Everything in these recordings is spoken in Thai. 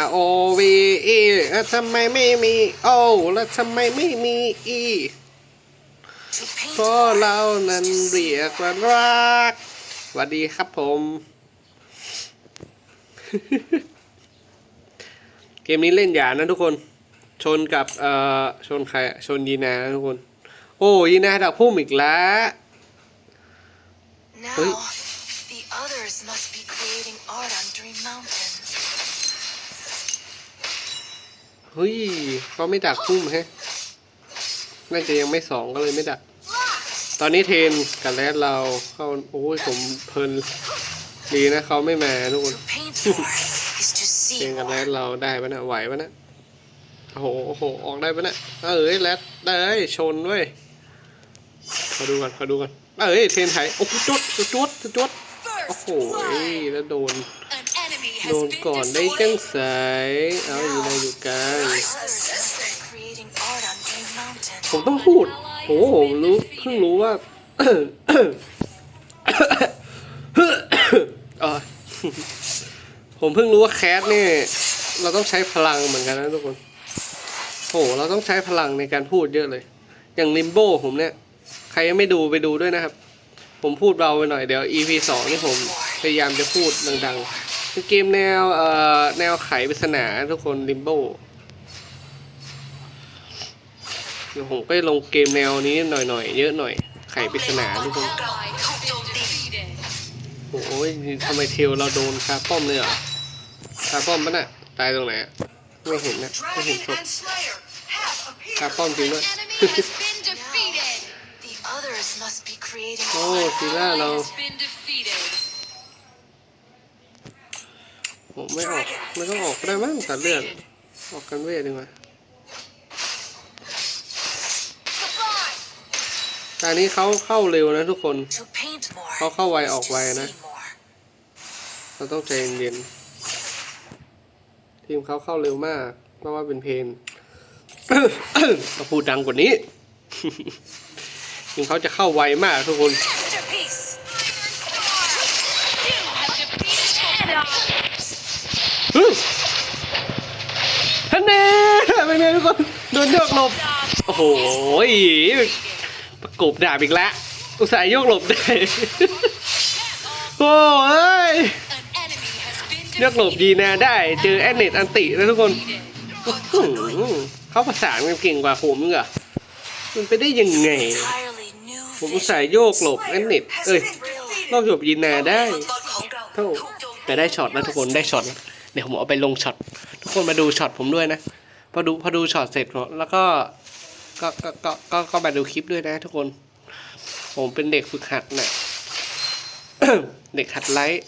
R O V E แล้วทำไมไม่มี O แล้วทำไมไม่มี E เพราะเรานั้นเรียกว่ารักสวัสดีครับผม เกมนี้เล่นหยานะทุกคน ชนกับ เอ่อ ชนใคร ชนยีนานะทุกคน โอ้ยีนาดักพุ่มอีกแล้ว Now, Oi. the others must be creating art on Dream Mountain. เฮ้ยเขาไม่ดักพุ่มแฮะน่าจะยังไม่สองก็เลยไม่ดัก ตอนนี้เทนกันแล้วเราเข้าโอ้ยผมเพลินดีนะเขาไม่มาทุกคนเทนกันแล้ว more. เราได้ปะนะไหวปะนะโอ้โหโอ้โหออกได้ปะนะเอ้ยแรดได้ชนเว้ยขาดูกันขาดูกันเอ้ยเทนไทยโอ้โหจดจุดจดจดโอ้โหแล้วโดน โด has น been ก่อนได้จัง destroyed. สายเอาอยู่ในอยู่กลาง The others must be creating art on Dream Mountain. ผมต้องพูดโอ้โหผมรู้เพิ่งรู้ว่าเออผมเพิ่งรู้ว่าแคสเนี่ยเราต้องใช้พลังเหมือนกันนะทุกคนโหเราต้องใช้พลังในการพูดเยอะเลย อย่างลิมโบผมเนี่ย ใครยังไม่ดูไปดูด้วยนะครับ ผมพูดเบาไปหน่อยเดี๋ยว EP สองนี่ผมพยายามจะพูดดังๆ เป็นเกมแนวเอ่อแนวไขปริศนาทุกคนลิมโบเดี๋ยวผมก็ลงเกมแนวนี้หน่อยๆ เยอะหน่อย ไขปริศนาทุกคน Ally has been defeated. โอ้ยทำไมเทลเราโดนคาป้อมเลยเหรอคาป้อมปะน่ะตายตรงไหนอะไม่เห็นนะไม่เห็นศพ Slayer have คาป้อมจริงด้วย An enemy has been defeated. The others must be creating โอ้ art. ทีล่าเรา ผมไม่ออกไม่ต้องออกได้มั้งตัดเลือดออกกันเวทดีกว่าตอนนี้เขาเข้าเร็วนะทุกคนเขาเข้าไวออกไวนะ เราต้องใจเย็นทีมเขาเข้าเร็วมากเพราะว่าเป็นเพนก็พูดดังกว่านี้ ทีมเขาจะเข้าไวมากทุกคน ท่านแน่เป็นไงทุกคนโดนโยกหลบ โอ้โหประกบดาบอีกแล้ว อุตส่าห์โยกหลบได้ โอ้ยโยกหลบดีนาได้ เจอแอนเนตอันตินะทุกคน เขาประสานกันเก่งกว่าผมเหรอมันไปได้ยังไง ผมอุตส่าห์โยกหลบแอนเนตเอ้ยโลกหลบยีนาได้เท่าแต่ได้ช็อตแล้วทุกคนได้ช็อตแล้ว เดี๋ยวผมเอาไปลงช็อตทุกคนมาดูช็อตผมด้วยนะพอดูพอดูช็อตเสร็จแล้วก็ก็ก็ก็ก็ก็มาดูคลิปด้วยนะ ทุกคน ผมเป็นเด็กฝึกหัดน่ะเด็กหัดไลท์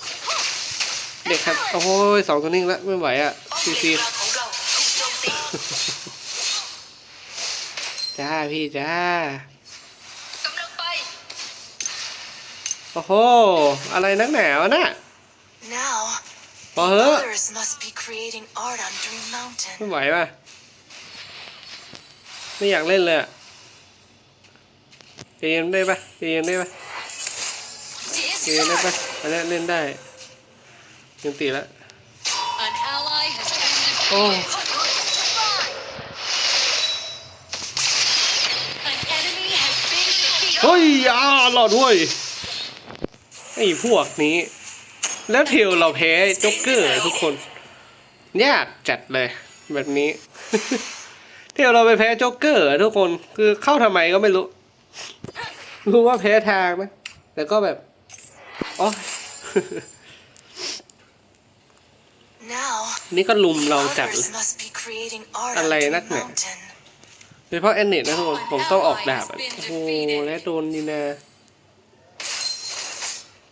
เด็กหัดโอ้ยสองตัวนิ่งแล้วไม่ไหวอะซีซีจ้าพี่จ้ากำลังไปโอ้โห อะไรนักหนาวะน่ะ Now, พอเฮ้อะ others must be creating art on Dream Mountain. ไม่ไหวป่ะ ไม่อยากเล่นเลยอะเกมได้ปะเกมได้ปะเกมได้ปะอันนี้เล่นได้ยังตีแล้ว An ally has been โอ้ defeated. An enemy has been defeated. เฮ้ยอ่าหลอดเว้ยไอ้พวกนี้ แล้วเทลเราแพ้จ็อกเกอร์ทุกคน ยากจัดเลยแบบนี้ เทลเราไปแพ้จ็อกเกอร์ทุกคนคือเข้าทำไมก็ไม่รู้ รู้ว่าแพ้ทางนะแต่ก็แบบอ๋อ Now, นี่ก็ลุมเราจัด others must be creating art on Alay Dream nắc nè. Mountain. โดยเฉพาะแอนเนตนะทุกคนผมต้องออกดาบอะโอ้โหและโดนดีนา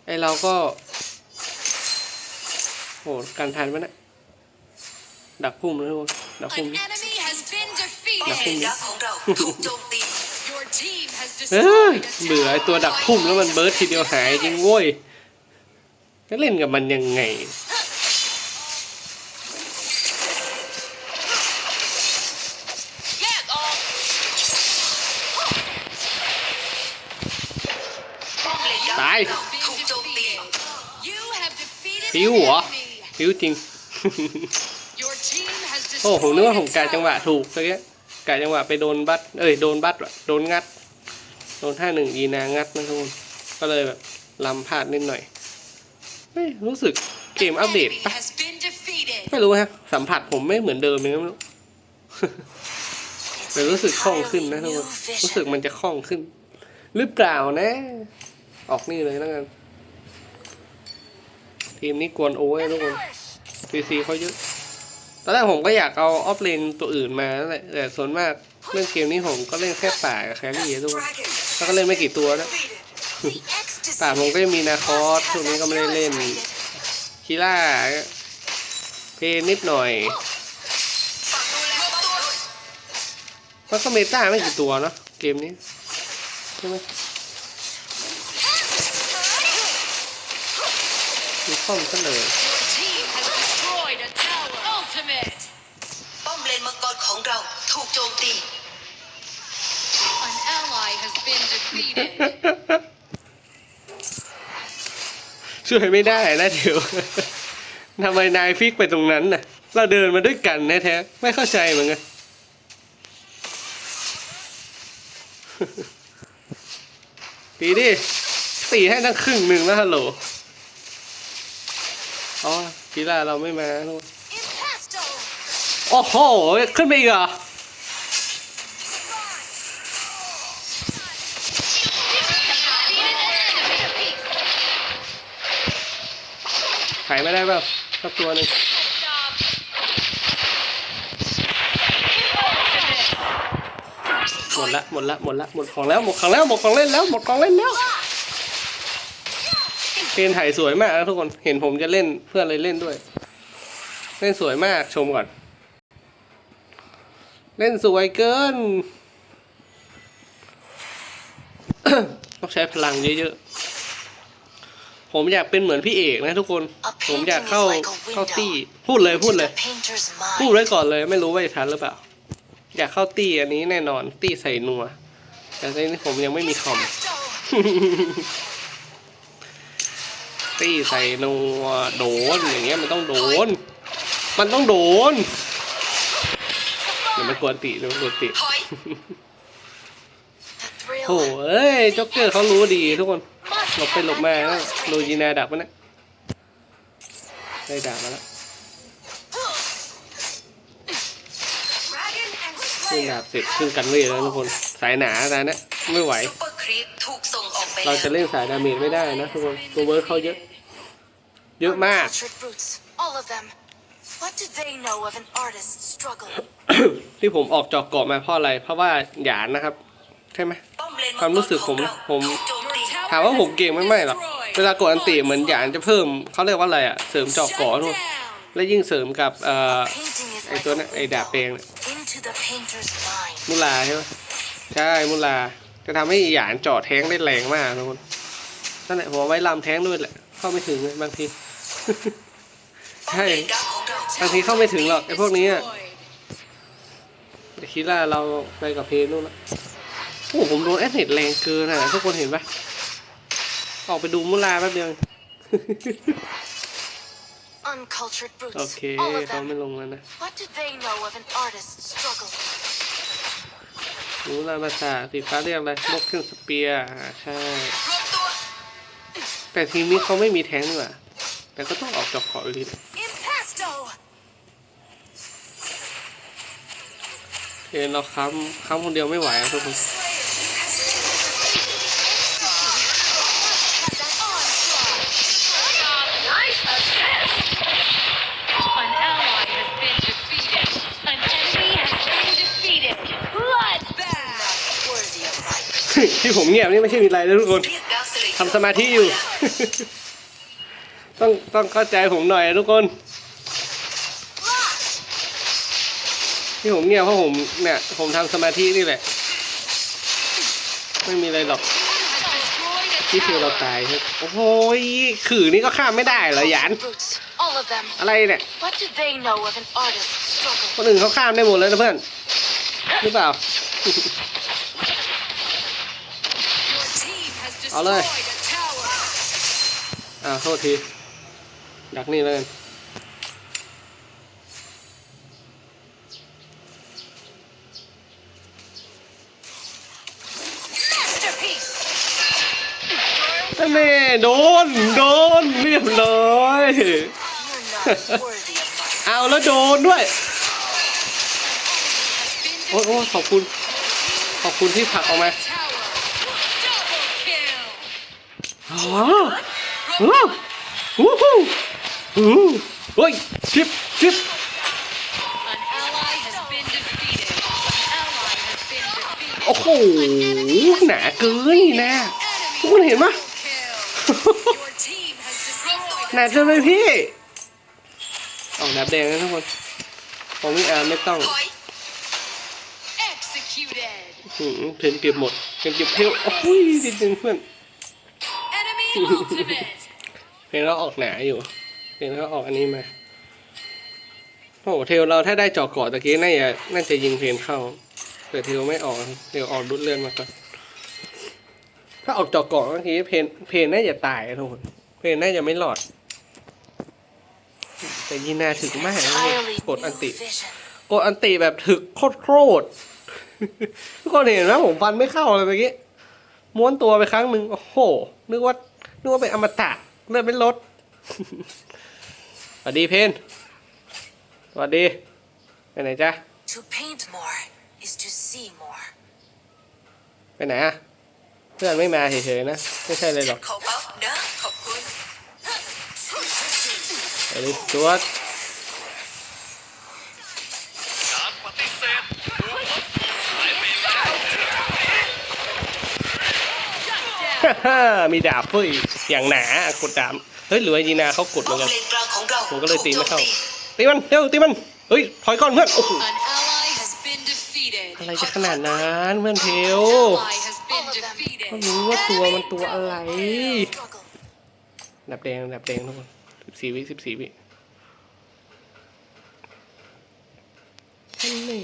ไอเราก็ โหการทันมันนะดักพุ่มนะทุกคนดักพุ่ม An enemy has been ดักพุ่ม defeated. นี้ Your team has เอ้ย destroyed a เบื่อไอตัวดักพุ่มแล้วมันเบิร์ดทีเดียวหายจริงโว้ยจะเล่นกับมันยังไงแยกออกตาย Been defeated. You have defeated ปิ้ว an เหรอ enemy. ปิ้วจริง team has โอ้ผมนึก destroyed ว่าผม a กาจังหวะ tower. ถูกเมื่อกี้กาจังหวะไปโดนบัตเอ้ยโดนบัตว่ะโดนงัด โดนท่าหนึ่งอีนางัดนะทุกคนก็เลยแบบลำพลาดนิดหน่อย ไม่รู้สึกเกมอัปเดต Enemy ปะ has been defeated. ไม่รู้ฮะสัมผัสผมไม่เหมือนเดิมเลยไม่รู้ It's แต่ an รู้สึกคล่องขึ้น entirely นะทุกคน new รู้สึก vision. มันจะคล่องขึ้น หรือเปล่านะ ออกนี่เลยแล้วกัน ทีมนี้กวนโอ้ยทุกคนซีซีเขาเยอะตอนแรกผมก็อยากเอาออฟเลนตัวอื่นมาแหละแต่ส่วนมากเล่นเกมนี้ผมก็เล่นแค่ป่ากับแครี่ทุกคนแล้วก็เล่นไม่กี่ตัวนะป่าผมก็มีนาคอส must ช่วง have นี้ก็ไม่ได้เล่นคิล่าเพนนิดหน่อยมันก็เมตาไม่กี่ตัวเนาะเกมนี้ใช่ไหม มีข้อมซะเลย Your team has destroyed a tower. Ultimate. ป้อมเลนมังกรของเราถูกโจมตี An ally has been defeated. ช่วยไม่ได้นะเดี๋ยว ทำไมนายฟิกไปตรงนั้นน่ะ เราเดินมาด้วยกันแท้ๆไม่เข้าใจเหมือนกัน ตีดิ ตีให้ทั้งครึ่งหนึ่งแล้วฮัลโหลอ๋อ กีฬาเราไม่มาโน่น Impasto โอ้โห ขึ้นไปอีกเหรอขายไม่ได้เปล่าสักตัวหนึ่งหมดละหมดละหมดละหมดของแล้วหมดของแล้วหมดของเล่นแล้วหมดของเล่นแล้ว เพนถ่ายสวยมากนะทุกคนเห็นผมจะเล่นเพื่อนเลยเล่นด้วย เล่นสวยมากชมก่อน เล่นสวยเกิน ต้องใช้พลังเยอะๆ ผมอยากเป็นเหมือนพี่เอกนะทุกคน A ผมอยาก painting เข้า is like a เข้า window ตี้ พูดเลยพูด into เลย the painter's พูด mind. ไว้ก่อนเลย ไม่รู้ว่าจะทันหรือเปล่า อยากเข้าตี้อันนี้แน่นอนตี้ใส่นัว แต่ตอนนี้ผมยังไม่มีคอม ตี้ใส่นัวโดนอย่างเงี้ยมันต้องโดน มันต้องโดนเดี๋ยวมันกวนติเดี๋ยวมันกวนติถอย The โอ้ thrill เอ้ยจ็อกเกอร์เขารู้ดีทุกคน must หลบไป have หลบมาแล้ว accelerated. โดนยีนาดักมันนะได้ดักมาแล้ว Dragon and ขึ้น Slayer ดาบเสร็จขึ้นกันเวทแล้วทุกคนสายหนาตาเนี่ยไม่ไหวซุปเปอร์ครีปถูกส่งออกไปเราจะเล่นสายดาเมจไม่ได้นะทุกคนตัวเวิร์คเขาเยอะ เยอะมาก Uncultured brutes, all of them. What do they know of an artist's struggle? ที่ผมออกจอกเกาะมาเพราะอะไร เพราะว่าหยานนะครับ ใช่ไหมป้อมเลนความรู้สึกผมผมถูกโจมตีถามว่าผมเก่งไม่ไม่หรอกเวลากดอันติเหมือนหยานจะเพิ่มเขาเรียกว่าอะไรอะเสริมจอกเกาะทุกคนและยิ่งเสริมกับเอ่อ Painting is ไอ like ตัว a นั้นไอดาบแปลง window เนี่ย into the painter's mind. มุลาใช่ไหมใช่มุลาจะทำให้หยานเจาะแท้งได้แรงมากทุกคนนั่นแหละผมเอาไว้ลำแท้งด้วยแหละ เข้าไม่ถึงเลยบางที ใช่บางทีเข้าไม่ถึงหรอกไอพวกนี้อะแต่คิดว่าเราไปกับเพลนู่นละโอ้โหผมโดนแอดเน็ตแรงเกินอะทุกคนเห็นปะออกไปดูมุลาแป๊บเดียว Uncultured โอ brutes, เค all of เขาไม่ them. ลงแล้วนะ What do they know of an artist's struggle? มุลาภาษาสีฟ้าเรียกอะไรบล็อกเกนสเปียร์ใช่รวมตัวแต่ทีมนี้เขาไม่มีแท้งนี่หว่า แต่ก็ต้องออกจากเกาะอยู่ดี Impasto! เอ็นเราค้ำค้ำคนเดียวไม่ไหวอะทุกคน An ally has been defeated. An enemy has been defeated. Bloodbath. Worthy of my ที่ผมเงียบนี่ไม่ใช่มีอะไรนะทุกคนเรียกดาวสเลย์ทำสมาธิอยู่ ต้องต้องเข้าใจผมหน่อยนะทุกคน ที่ผมเงียบเพราะผมเนี่ยผมทำสมาธินี่แหละ ไม่มีอะไรหรอก Has destroyed a ที่คือเรา tower. ตายครับโอ้โหยขื่อนี่ก็ข้ามไม่ได้เหรอหยาน brutes, all of them. อะไรเนี่ย What do they know of an artist's struggle? คนอื่นเขาข้ามได้หมดเลยนะเพื่อนหรือเปล่า Your team has เอาเลย destroyed a tower. อ่าโทษที ดักนี่เลยแม่โดน โดน เรียบร้อย เอาแล้วโดนด้วย โอ้โหขอบคุณ ขอบคุณที่ผักออกมาอ๋อ Woohoo! อ๋อว้าววู้ฮู้ฮู้เฮ้ยชิปชิป An ally has been defeated. An ally has been defeated. โอ้โหหนาเกินนะ ทุกคนเห็นปะ Kill. Your team has destroyed หนาเกินไปพี่เอาดับแดงนะทุกคนผมไม่อ่านไม่ต้อง executed. หืมเพนเก็บหมดเพนเก็บเทลโอ้ยดิดนึงเพื่อน Enemy ultimate. เพนเราออกหนาอยู่เพ นเขาออกอันนี้มา โอ้โหเทลเราถ้าได้จาะเกาะตะกี้น่าจะน่าจะยิงเพนเข้า แต่เทลไม่ออก เทลออกรุดเลื่อนมาก่อน ถ้าออกจาะเกาะเมื่อกี้เพนเพนน่าจะตายทุกคน เพนน่าจะไม่หลอด แต่ยีนาถึงมากเลยกดอันติ กดอันติแบบถึกโคตรโคตรทุกคนเห็นไหมผมฟันไม่เข้าเลยเมื่อกี้ม้วนตัวไปครั้งหนึ่งโอ้โห นึกว่านึกว่าเป็นอมตะเลือดไม่ลด สวัสดีเพนสวัสดีไปไหนจ๊ะ To paint more is to see more. ไปไหนอะเพื่อนไม่มาเฉยๆนะ ไม่ใช่เลยหรอกขอบัฟนะขอบคุณไปเลยจวดการปฏิเสธถูกลบหายไปแล้วฮ่ามีดาบเฟ้ยอย่างหนากดดาบ เฮ้ยหรือว่ายีนาเขากดเหมือนกันเลนกลางของเราผมก็เลยตีไม่เข้าตีมันเร็วตีมันเฮ้ยถอยก่อนเพื่อนโอ้โห An ally has been defeated. อะไรจะขนาดนั้นเพื่อนเท An ล ally has been ก็ defeated. รู้ว่าตัวมันตัวอะไร Struggle. ดับแดงดับแดงทุกคนสิบสี่วิสิบสี่วินั่นแหละ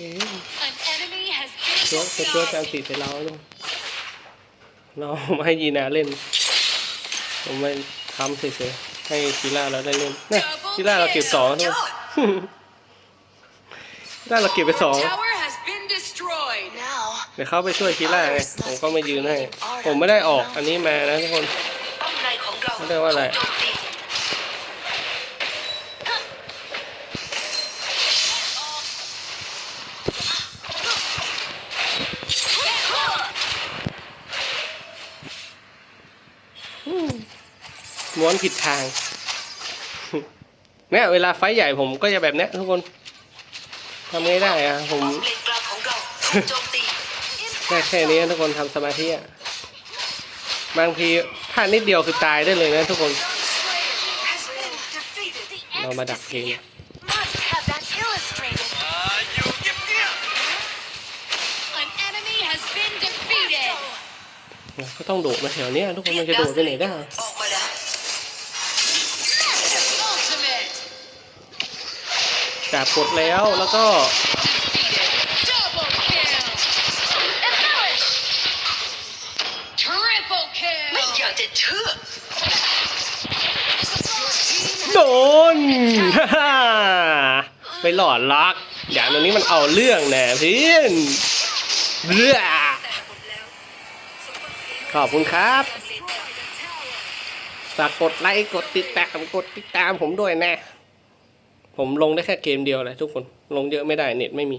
An enemy has been จวดจะจวดจะอันติ defeated. ใส่เราด้วยเราไม่ให้ยีนาเล่นผมไม่ ค้ำเฉยๆให้คีล่าเราได้เล่นเนี่ยคีล่าเราเก็บสองทุกคนคีล่าเราเก็บไปสอง Tower has been destroyed. Now, เดี๋ยวเข้าไปช่วยคีล่าไงผมก็ไม่ยืนให้ ผมไม่ได้ออกอันนี้มานะทุกคนป้อมในของเราเขาเรียกว่าอะไร ถูโจ มตีม้วนผิดทาง เนี่ยเวลาไฟท์ใหญ่ผมก็จะแบบเนี้ยทุกคนทำไงได้อะผมป้อมเลนกลางของเราถูกโจมตีได้แค่นี้ทุกคนทำสมาธิอะบางทีพลาดนิดเดียวคือตายได้เลยนะทุกคน has been defeated. เรามาดักเพลง Must have that illustrated. อ่าอยู่เงียบ An enemy has been defeated. ก็ต้องโดดมาแถวเนี้ยทุกคนมันจะโดดไปไหนได้ ออกมาแล้ว Ultimate. ดาบกดแล้วแล้วก็ Defeated. Double kill. Embellish. Triple ไม่ kill. อยากจะเชื่อโดนฮ่าฮ่าไม่หลอดล็อกอย่างตรงนี้มันเอาเรื่องแน่เพี่นเรือขอบคุณครับฝากกดไลค์กดติดตามกดติดตามผมด้วยนะ ผมลงได้แค่เกมเดียวเลยทุกคนลงเยอะไม่ได้เน็ตไม่มี